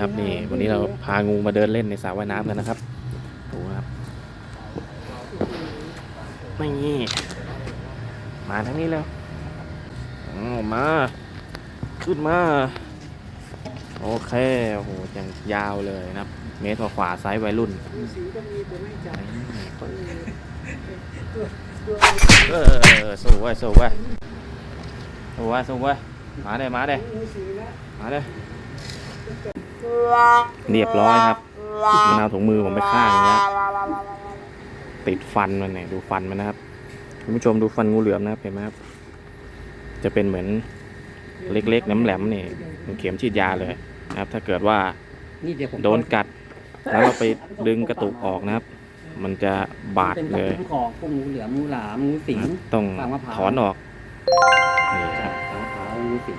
ครับนี่วันนี้เราพางูมาเดินเล่นในสระว่ายน้ำกันนะครับดูครับนี่มาทางนี้แล้วอ๋อมา ขึ้นมา โอเคโอ้โหยังยาวเลยนะครับ เมตรกว่าๆไซส์วัยรุ่นมีสีก็มีแต่ไม่จับเออสู้ไว้สู้ไว้สู้ไว้สู้ไว้มาได้มาได้มีสีแล้วมาได้ เรียบร้อยครับมันเอาถุงมือผมไปข้างอย่างเงี้ยติดฟันมันเนี่ยดูฟันมันนะครับคุณผู้ชมดูฟันงูเหลือมนะครับเห็นไหมครับ จะเป็นเหมือนเล็กๆน้ำแหลมๆนี่เป็นเข็มฉีดยาเลยนะครับ ถ้าเกิดว่านี่เดี๋ยวผมโดนกัด แล้วเราไปดึงกระตุกออกนะครับ มันจะบาดเป็นเลยทั้งของพวกงูเหลือมงูหลามงูสิงต้องฟางมะพร้าวถอนออกนี่ครับฟางมะพร้าวงูสิง